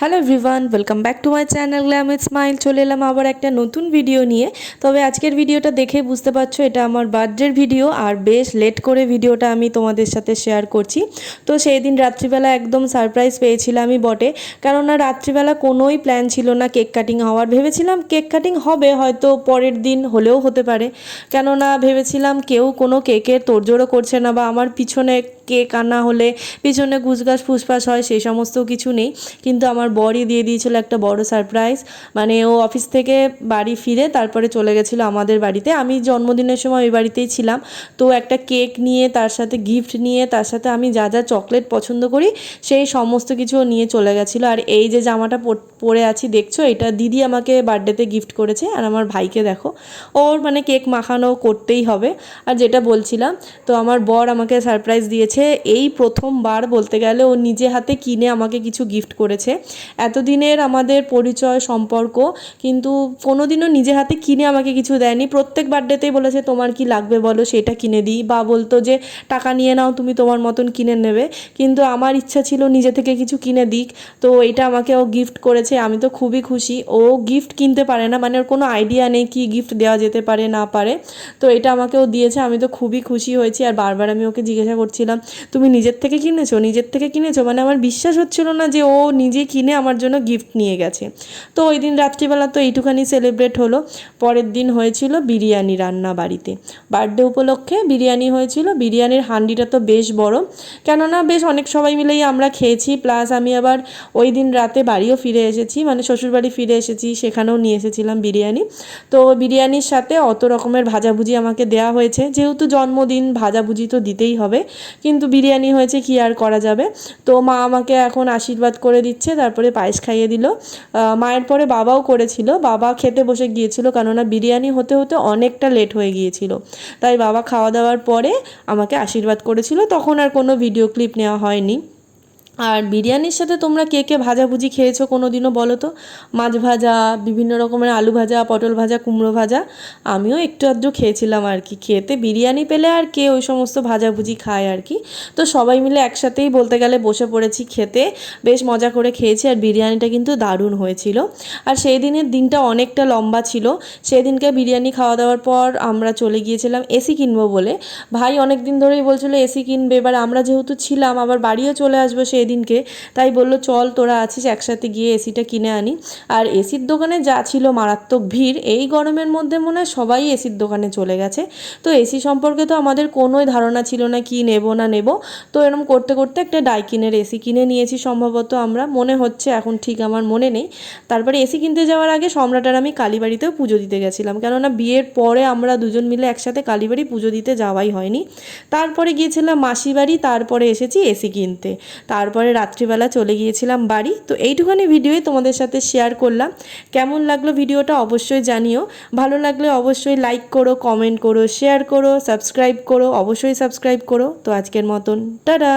Hello everyone welcome back to my channel Glamit Smile চলে এলাম আবার একটা নতুন ভিডিও নিয়ে। তবে আজকের ভিডিওটা দেখে বুঝতে পারছ, এটা আমার বার্থডের ভিডিও আর বেশ লেট করে ভিডিওটা আমি তোমাদের সাথে শেয়ার করছি। তো সেই দিন রাত্রিবেলা একদম সারপ্রাইজ পেয়েছিলাম আমি বটে। কেননা রাত্রিবেলা কোনোই প্ল্যান ছিল না কেক কাটিং হওয়ার। ভেবেছিলাম কেক কাটিং হবে, হয়তো পরের দিন হলেও হতে পারে। কেননা ভেবেছিলাম কেউ কোনো কেকের তোড়জোড়ও করছে না বা আমার পিছনে কেক আনা হলে পিছনে গুজগাছ ফুসফাস হয় সেই সমস্ত কিছু নেই। কিন্তু আমার বরই দিয়ে দিয়েছিল একটা বড় সারপ্রাইজ মানে ও অফিস থেকে বাড়ি ফিরে তারপরে চলে গেছিল আমাদের বাড়িতে। আমি জন্মদিনের সময় ওই বাড়িতেই ছিলাম। তো একটা কেক নিয়ে, তার সাথে গিফট নিয়ে, তার সাথে আমি যা যা চকলেট পছন্দ করি, সেই সমস্ত কিছু নিয়ে চলে গেছিল। আর এই যে জামাটা পরে আছি, দেখছ? এটা দিদি আমাকে বার্থডেতে গিফট করেছে। আর আমার ভাইকে দেখো। ওর মানে কেক মাখানো করতেই হবে। আর যেটা বলছিলাম, তো আমার বর আমাকে সারপ্রাইজ দিয়েছে এই প্রথমবার বলতে গেলে ও নিজে হাতে কিনে আমাকে কিছু গিফট করেছে। এতদিনের আমাদের পরিচয় সম্পর্ক, কিন্তু কোনো দিনও নিজে হাতে কিনে আমাকে কিছু দেয়নি। প্রত্যেক বার্থডেতেই বলেছে, তোমার কি লাগবে বলো, সেটা কিনে দিই। বা বলতো যে, টাকা নিয়ে নাও, তুমি তোমার মতন কিনে নেবে। কিন্তু আমার ইচ্ছা ছিল নিজে থেকে কিছু কিনে দিক। তো এটা আমাকে ও গিফট করেছে, আমি তো খুবই খুশি। ও গিফট কিনতে পারে না মানে ওর কোনো আইডিয়া নেই কি গিফট দেওয়া যেতে পারে, না পারে। তো এটা আমাকে ও দিয়েছে, আমি তো খুবই খুশি হয়েছি। আর বারবার আমি ওকে জিজ্ঞাসা করছিলাম তুমি নিজের থেকে কিনেছো, নিজের থেকে কিনেছো মানে আমার বিশ্বাস হচ্ছিল না যে ও নিজে কিনে আমার জন্য গিফট নিয়ে গেছে। তো ওই দিন রাত্রিবেলা তো এইটুখানি সেলিব্রেট হলো। পরের দিন হয়েছিল বিরিয়ানি রান্না বাড়িতে। বার্থডে উপলক্ষে বিরিয়ানি হয়েছিল। বিরিয়ানির হান্ডিটা তো বেশ বড়। কেননা বেশ অনেক সবাই মিলেই আমরা খেয়েছি। প্লাস আমি আবার ওই দিন রাতে বাড়িও ফিরে এসেছি। মানে শ্বশুরবাড়ি ফিরে এসেছি, সেখানেও নিয়ে এসেছিলাম বিরিয়ানি। তো বিরিয়ানির সাথে অত রকমের ভাজাভুজি আমাকে দেওয়া হয়েছে। যেহেতু জন্মদিন, ভাজাভুজি তো দিতেই হবে। কিন্তু বিরিয়ানি হয়েছে, কি আর করা যাবে? তো মা আমাকে এখন আশীর্বাদ করে দিচ্ছে, তারপরে পায়েস খাইয়ে দিল। মায়ের পরে বাবাও করেছিল। বাবা খেতে বসে গিয়েছিল, কেননা বিরিয়ানি হতে হতে অনেকটা লেট হয়ে গিয়েছিল। তাই বাবা খাওয়া দাওয়ার পরে আমাকে আশীর্বাদ করেছিল। তখন আর কোনো ভিডিও ক্লিপ নেওয়া হয়নি। আর বিরিয়ানির সাথে তোমরা কে কে ভাজাভুজি খেয়েছো কোনো দিনও বলো তো? মাছ ভাজা, বিভিন্ন রকমের আলু ভাজা, পটল ভাজা, কুমড়ো ভাজা, আমিও একটু আধটু খেয়েছিলাম আর কি। খেতে বিরিয়ানি পেলে আর কে ওই সমস্ত ভাজাভুজি খায় আর কি। তো সবাই মিলে একসাথেই বলতে গেলে বসে পড়েছি খেতে, বেশ মজা করে খেয়েছি আর বিরিয়ানিটা কিন্তু দারুণ হয়েছিল। আর সেই দিনের দিনটা অনেকটা লম্বা ছিল। সেই দিনকে বিরিয়ানি খাওয়া দাওয়ার পর আমরা চলে গিয়েছিলাম এসি কিনবো বলে। ভাই অনেক দিন ধরেই বলছিল এসি কিনবে, এবার আমরা যেহেতু ছিলাম, আবার বাড়িও চলে আসব সেই দিনকে তাই বলল, চল তোরা আছিস, একসাথে গিয়ে এসিটা কিনে আনি। আর এসির দোকানে যা ছিল মারাত্মক ভিড়, এই গরমের মধ্যে মনে হয় সবাই এসির দোকানে চলে গেছে। তো এসি সম্পর্কে তো আমাদের কোনোই ধারণা ছিল না, কি নেব না নেব। তো এরকম করতে করতে একটা ডাইকিনের এসি কিনে নিয়েছি সম্ভবত আমরা। মনে হচ্ছে এখন ঠিক আমার মনে নেই। তারপরে এসি কিনতে যাওয়ার আগে সম্রাট আর আমি কালীবাড়িতেও পুজো দিতে গেছিলাম। কেননা বিয়ের পরে আমরা দুজন মিলে একসাথে কালীবাড়ি পুজো দিতে যাওয়াই হয়নি। তারপরে গিয়েছিলাম মাসি বাড়ি, তারপরে এসেছি এসি কিনতে। তারপরে রাত্রিবেলা চলে গিয়েছিলাম বাড়ি। তো এইটুখানি ভিডিওই তোমাদের সাথে শেয়ার করলাম। কেমন লাগল ভিডিওটা অবশ্যই জানিও। ভালো লাগলে অবশ্যই লাইক করো কমেন্ট করো শেয়ার করো সাবস্ক্রাইব করো, অবশ্যই সাবস্ক্রাইব করো। তো আজকের মতন, টাটা!